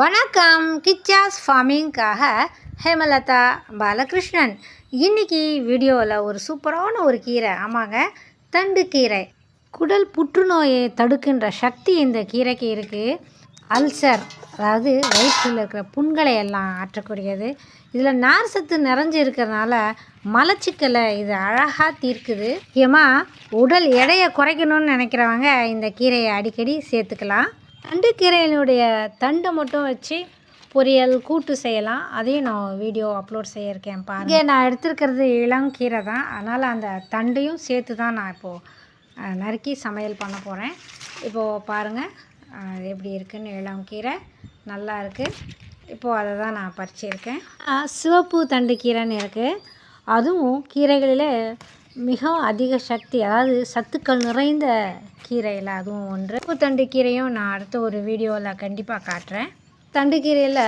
வணக்கம். கிச்சாஸ் ஃபார்மிங்காக ஹேமலதா பாலகிருஷ்ணன். இன்னைக்கு வீடியோவில் ஒரு சூப்பரான ஒரு கீரை ஆமாங்க தண்டு கீரை. குடல் புற்றுநோயை தடுக்கின்ற சக்தி இந்த கீரைக்கு இருக்குது அல்சர் அதாவது வயிற்றில் இருக்கிற புண்களை எல்லாம் ஆற்றக்கூடியது. இதில் நார் சத்து நிறைஞ்சு இருக்கிறதுனால மலச்சிக்கலை இது அழகாக தீர்க்குது. முக்கியமாக உடல் எடையை குறைக்கணும்னு நினைக்கிறவங்க இந்த கீரையை அடிக்கடி சேர்த்துக்கலாம். தண்டு கீரையினுடைய தண்டை மட்டும் வச்சு பொரியல் கூட்டு செய்யலாம். அதையும் நான் வீடியோ அப்லோட் செய்ய இருக்கேன் பாருங்க. இங்கே நான் எடுத்துருக்கிறது இளங்கீரை தான். அதனால் அந்த தண்டையும் சேர்த்து தான் நான் இப்போது நறுக்கி சமையல் பண்ண போகிறேன் இப்போது பாருங்கள் எப்படி இருக்குன்னு இளங்கீரை நல்லா இருக்குது இப்போது அதை தான் நான் பறிச்சிருக்கேன். சிவப்பு தண்டு கீரைன்னு இருக்குது அதுவும் கீரைகளில் மிகவும் அதிக சக்தி அதாவது சத்துக்கள் நிறைந்த கீரையில் அதுவும் ஒன்று. சிவப்பு தண்டு கீரையும் நான் அடுத்த ஒரு வீடியோவில் கண்டிப்பாக காட்டுறேன். தண்டுக்கீரையில்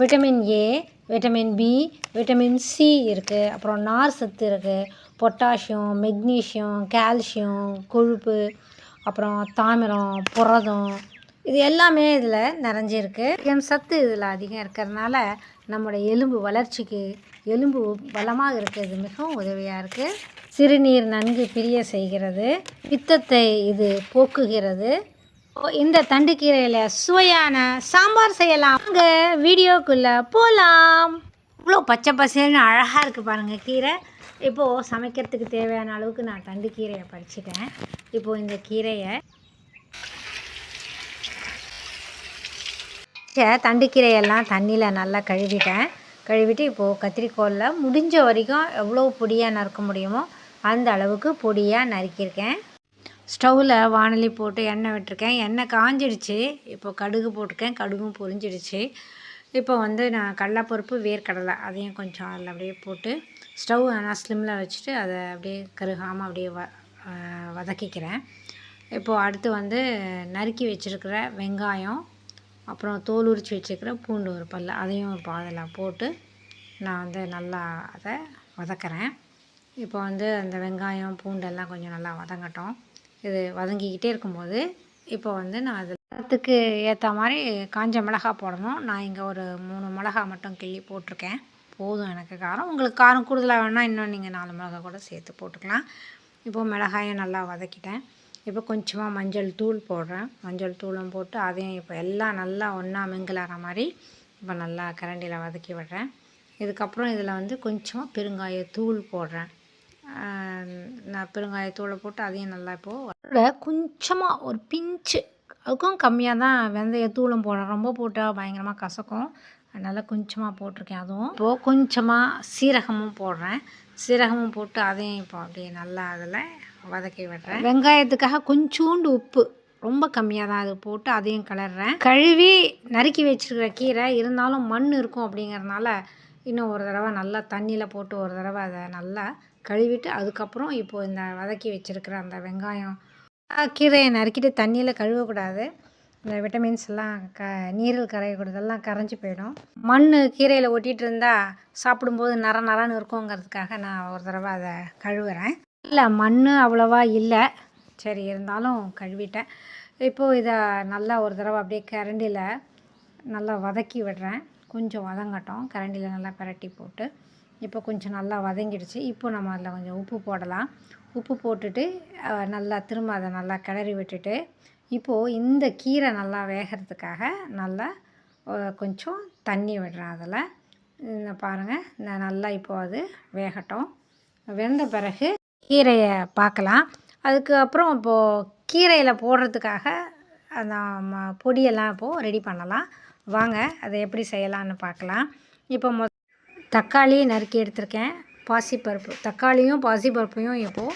vitamin A vitamin B vitamin C இருக்குது அப்புறம் நார் சத்து இருக்குது பொட்டாசியம் மெக்னீஷியம் கால்சியம் கொழுப்பு அப்புறம் தாமிரம் புரதம் இது எல்லாமே இதில் நிறைஞ்சிருக்கு. என் சத்து இதில் அதிகம் இருக்கிறதுனால நம்முடைய எலும்பு வளர்ச்சிக்கு எலும்பு பலமாக இருக்கிறது மிகவும் உதவியாக இருக்குது சிறுநீர் நன்கு பிரிய செய்கிறது. பித்தத்தை இது போக்குகிறது. இந்த தண்டுக்கீரையில் சுவையான சாம்பார் செய்யலாம். அங்கே வீடியோக்குள்ளே போகலாம் இவ்வளோ பச்சை பசேல்னு அழகாக இருக்குது பாருங்கள் கீரை. இப்போது சமைக்கிறதுக்கு தேவையான அளவுக்கு நான் தண்டுக்கீரையை பறிச்சிட்டேன். இப்போது இந்த கீரையை தண்டுக்கீரையெல்லாம் தண்ணியில் நல்லா கழுவிட்டேன். கழுவிட்டு இப்போது கத்திரிக்கோலில் முடிஞ்ச வரைக்கும் எவ்வளோ பொடியாக நறுக்க முடியுமோ அந்த அளவுக்கு பொடியாக நறுக்கியிருக்கேன். ஸ்டவ்வில் வானலி போட்டு எண்ணெய் விட்டுருக்கேன். எண்ணெய் காஞ்சிடுச்சு. இப்போ கடுகு போட்டிருக்கேன். கடுகும் பொரிஞ்சிடுச்சு. இப்போ வந்து நான் கடலைப்பருப்பு வேர்க்கடலை அதையும் கொஞ்சம் அதில் அப்படியே போட்டு ஸ்டவ் நான் ஸ்லிம்மில் வச்சுட்டு அதை அப்படியே கருகாமல் அப்படியே வ வதக்கிக்கிறேன். இப்போது அடுத்து வந்து நறுக்கி வச்சுருக்கிற வெங்காயம் அப்புறம் தோல் உரித்து வச்சுருக்கிற பூண்டு ஒரு பல் அதையும் இப்போ அதில் போட்டு நான் வந்து நல்லா அதை வதக்கிறேன். இப்போ வந்து அந்த வெங்காயம் பூண்டெல்லாம் கொஞ்சம் நல்லா வதங்கட்டும். இது வதங்கிக்கிட்டே இருக்கும்போது இப்போ வந்து நான் அதில் அதுக்கு ஏற்ற மாதிரி காஞ்ச மிளகா போடணும். நான் இங்கே ஒரு மூணு மிளகா மட்டும் கிள்ளி போட்டிருக்கேன். போதும் எனக்கு காரம். உங்களுக்கு காரம் கூடுதலாக வேணால் இன்னும் நீங்கள் நாலு மிளகா கூட சேர்த்து போட்டுக்கலாம். இப்போது மிளகாயும் நல்லா வதக்கிட்டேன். இப்போ கொஞ்சமாக மஞ்சள் தூள் போடுறேன். மஞ்சள் தூளும் போட்டு அதையும் இப்போ எல்லாம் நல்லா ஒன்றா மிங்கிலாகிற மாதிரி இப்போ நல்லா கரண்டியில் வதக்கி விடுறேன். இதுக்கப்புறம் இதில் வந்து கொஞ்சமாக பெருங்காய தூள் போடுறேன். நான் பெருங்காயத்தூளை போட்டு அதையும் நல்லா இப்போது கொஞ்சமாக ஒரு பிஞ்சு அதுக்கும் கம்மியாக தான் வெந்தய தூளும் போடுறேன். ரொம்ப போட்டால் பயங்கரமாக கசக்கும். அதனால் கொஞ்சமாக போட்டிருக்கேன் அதுவும். இப்போது கொஞ்சமாக சீரகமும் போடுறேன். சீரகமும் போட்டு அதையும் இப்போ அப்படியே நல்லா அதில் வதக்கி விடுறேன். வெங்காயத்துக்காக கொஞ்சோண்டு உப்பு ரொம்ப கம்மியாக தான் அது போட்டு அதையும் கலர்றேன் கழுவி நறுக்கி வச்சிருக்கிற கீரை இருந்தாலும் மண் இருக்கும் அப்படிங்கிறதுனால இன்னும் ஒரு தடவை நல்லா தண்ணியில் போட்டு ஒரு தடவை அதை நல்லா கழுவிட்டு அதுக்கப்புறம் இப்போது இந்த வதக்கி வச்சிருக்கிற அந்த வெங்காயம் கீரையை நறுக்கிட்டு தண்ணியில் கழுவக்கூடாது. இந்த விட்டமின்ஸ் எல்லாம் க நீரில் கரையக்கூடியதெல்லாம் கரைஞ்சி போயிடும். மண் கீரையில் ஒட்டிகிட்டு இருந்தால் சாப்பிடும்போது நர நரன்னு இருக்குங்கிறதுக்காக நான் ஒரு தடவை அதை கழுவுறேன். இல்லை மண் அவ்வளோவா இல்லை. சரி இருந்தாலும் கழுவிட்டேன். இப்போது இதை நல்லா ஒரு தடவை அப்படியே கரண்டியில் நல்லா வதக்கி விடுறேன். கொஞ்சம் வதங்கட்டும். கரண்டியில் நல்லா பிரட்டி போட்டு. இப்போ கொஞ்சம் நல்லா வதங்கிடுச்சு. இப்போ நம்ம அதில் கொஞ்சம் உப்பு போடலாம். உப்பு போட்டுட்டு நல்லா திரும்ப அதை நல்லா கிளறி விட்டுட்டு இப்போது இந்த கீரை நல்லா வேகிறதுக்காக நல்லா கொஞ்சம் தண்ணி விடுறேன் அதில். இந்த பாருங்கள் இந்த நல்லா இப்போது அது வேகட்டும். வெந்த பிறகு கீரையை பார்க்கலாம் அதுக்கப்புறம் இப்போது கீரையில் போடுறதுக்காக அந்த ம- பொடியெல்லாம் இப்போது ரெடி பண்ணலாம். வாங்க அதை எப்படி செய்யலாம்னு பார்க்கலாம் இப்போ மொ தக்காளி நறுக்கி எடுத்திருக்கேன். பாசிப்பருப்பு தக்காளியும் பாசிப்பருப்பையும் இப்போது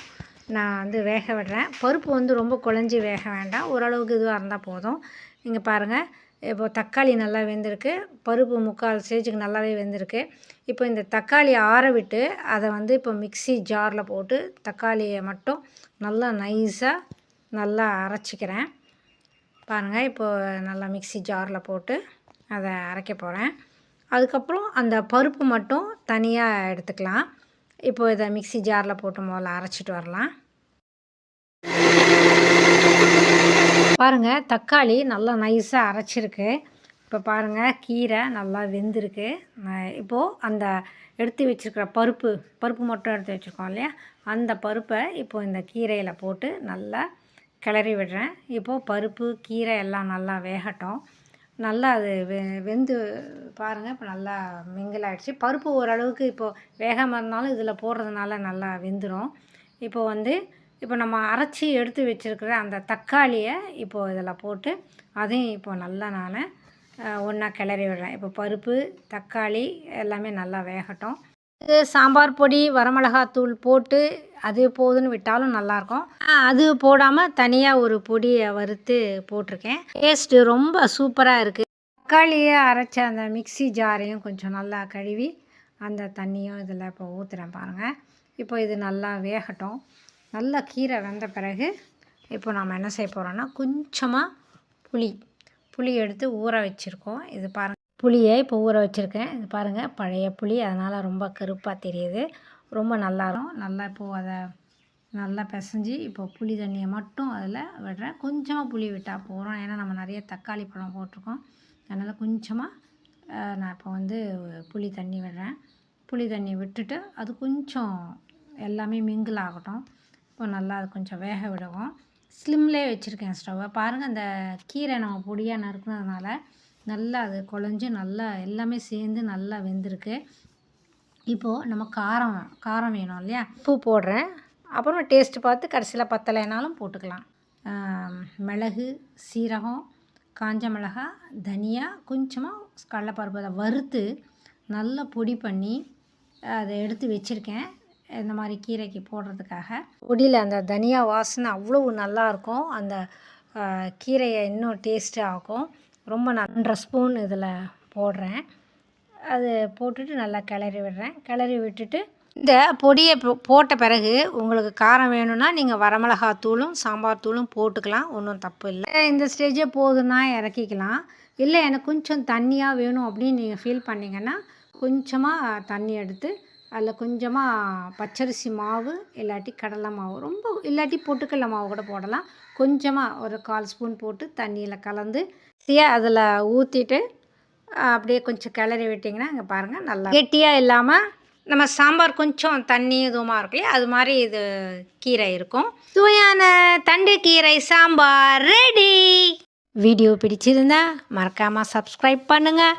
நான் வந்து வேக விடுறேன். பருப்பு வந்து ரொம்ப குழஞ்சி வேக வேண்டாம். ஓரளவுக்கு இதுவாக இருந்தால் போதும். இங்கே பாருங்கள் இப்போ தக்காளி நல்லா வெந்திருக்கு. பருப்பு முக்கால் ஸ்டேஜுக்கு நல்லாவே வெந்திருக்கு. இப்போ இந்த தக்காளியை ஆற விட்டு அதை வந்து இப்போ மிக்ஸி ஜாரில் போட்டு தக்காளியை மட்டும் நல்லா நைஸாக நல்லா அரைச்சிக்கிறேன். பாருங்கள் இப்போ நல்லா மிக்ஸி ஜாரில் போட்டு அதை அரைக்க போகிறேன் அதுக்கப்புறம் அந்த பருப்பு மட்டும் தனியாக எடுத்துக்கலாம். இப்போ இதை மிக்ஸி ஜாரில் போட்டு முதல்ல அரைச்சிட்டு வரலாம். பாருங்கள் தக்காளி நல்லா நைஸாக அரைச்சிருக்கு. இப்போ பாருங்கள் கீரை நல்லா வெந்திருக்கு. இப்போது அந்த எடுத்து வச்சுருக்கிற பருப்பு பருப்பு மட்டும் எடுத்து வச்சுருக்கோம் இல்லையா? அந்த பருப்பை இப்போது இந்த கீரையில் போட்டு நல்லா கிளறி விடுறேன். இப்போது பருப்பு கீரை எல்லாம் நல்லா வேகட்டும். நல்லா அது வெ வெந்து பாருங்கள் இப்போ நல்லா மிங்கில் ஆகிடுச்சு பருப்பு ஓரளவுக்கு இப்போது வேகாமல் இருந்தாலும் இதில் போடுறதுனால நல்லா வெந்துடும் இப்போது வந்து இப்போ நம்ம அரைச்சி எடுத்து வச்சுருக்கிற அந்த தக்காளியை இப்போது இதில் போட்டு அதையும் இப்போ நல்லா நான் ஒன்றா கிளறி விடுறேன். இப்போ பருப்பு தக்காளி எல்லாமே நல்லா வேகட்டும். இது சாம்பார் பொடி வரமிளகாத்தூள் போட்டு அது போதுன்னு விட்டாலும் நல்லாயிருக்கும். அது போடாமல் தனியாக ஒரு பொடியை வறுத்து போட்டிருக்கேன். டேஸ்ட்டு ரொம்ப சூப்பராக இருக்குது தக்காளியை அரைச்ச அந்த மிக்ஸி ஜாரையும் கொஞ்சம் நல்லா கழுவி அந்த தண்ணியும் இதில் இப்போ ஊற்றுறேன் பாருங்கள் இப்போ இது நல்லா வேகட்டும். நல்லா கீரை வெந்த பிறகு இப்போ நாம் என்ன செய்ய போகிறோன்னா கொஞ்சமாக புளி. புளி எடுத்து ஊற வச்சுருக்கோம். இது பாருங்கள் புளியை இப்போ ஊற வச்சுருக்கேன். இது பாருங்கள் பழைய புளி. அதனால் ரொம்ப கருப்பாக தெரியுது. ரொம்ப நல்லா இருக்கும். நல்லா இப்போது அதை நல்லா பிசைஞ்சு இப்போ புளி தண்ணியை மட்டும் அதில் விடுறேன். கொஞ்சமாக புளி விட்டால் போகிறோம் ஏன்னா நம்ம நிறைய தக்காளி பழம் போட்டிருக்கோம். அதனால் கொஞ்சமாக நான் இப்போ வந்து புளி தண்ணி விடுறேன். புளி தண்ணி விட்டுட்டு அது கொஞ்சம் எல்லாமே மிங்கிள் ஆகட்டும். இப்போ நல்லா அது கொஞ்சம் வேக விடுவோம். ஸ்லிம்லேயே வச்சுருக்கேன் ஸ்டவ்வை பாருங்கள் அந்த கீரை நம்ம பொடியாக நறுக்குனதுனால நல்லா அது குழஞ்சி நல்லா எல்லாமே சேர்ந்து நல்லா வெந்திருக்கு. இப்போது நம்ம காரம் காரம் வேணும் இல்லையா? உப்பு போடுறேன். அப்புறம் டேஸ்ட்டு பார்த்து கடைசியில் பத்தலைனாலும் போட்டுக்கலாம். மிளகு சீரகம் காஞ்ச மிளகா தனியா கொஞ்சமாக கடலப்பருப்பு அதை வறுத்து நல்லா பொடி பண்ணி அதை எடுத்து வச்சுருக்கேன். இந்த மாதிரி கீரைக்கு போடுறதுக்காக. பொடியில் அந்த தனியா வாசனை அவ்வளோ நல்லாயிருக்கும் அந்த கீரையை இன்னும் டேஸ்ட்டு ஆகும் ரொம்ப நன்ற ஸ்பூன் இதில் போடுறேன். அது போட்டுட்டு நல்லா கிளறி விடுறேன். கிளறி விட்டுட்டு இந்த பொடியை போட்ட பிறகு உங்களுக்கு காரம் வேணும்னா நீங்கள் வரமிளகாத்தூளும் சாம்பார் தூளும் போட்டுக்கலாம். ஒன்றும் தப்பு இல்லை. இந்த ஸ்டேஜே போதுன்னா இறக்கிக்கலாம். இல்லை எனக்கு கொஞ்சம் தண்ணியாக வேணும் அப்படின்னு நீங்கள் ஃபீல் பண்ணிங்கன்னா கொஞ்சமாக தண்ணி எடுத்து அதில் கொஞ்சமாக பச்சரிசி மாவு இல்லாட்டி கடலை மாவு ரொம்ப இல்லாட்டி பொட்டுக்கடலை மாவு கூட போடலாம். கொஞ்சமாக ஒரு கால் ஸ்பூன் போட்டு தண்ணியில் கலந்து அதில் ஊற்றிட்டு அப்படியே கொஞ்சம் கிளறி விட்டிங்கன்னா இங்கே பாருங்கள் நல்லா கெட்டியாக இல்லாமல் நம்ம சாம்பார் கொஞ்சம் தண்ணி இதுவுமாக இருக்கு இல்லையா அது மாதிரி இது கீரை இருக்கும். சுவையான தண்டு கீரை சாம்பார் ரெடி. வீடியோ பிடிச்சிருந்தா மறக்காமல் சப்ஸ்கிரைப் பண்ணுங்கள்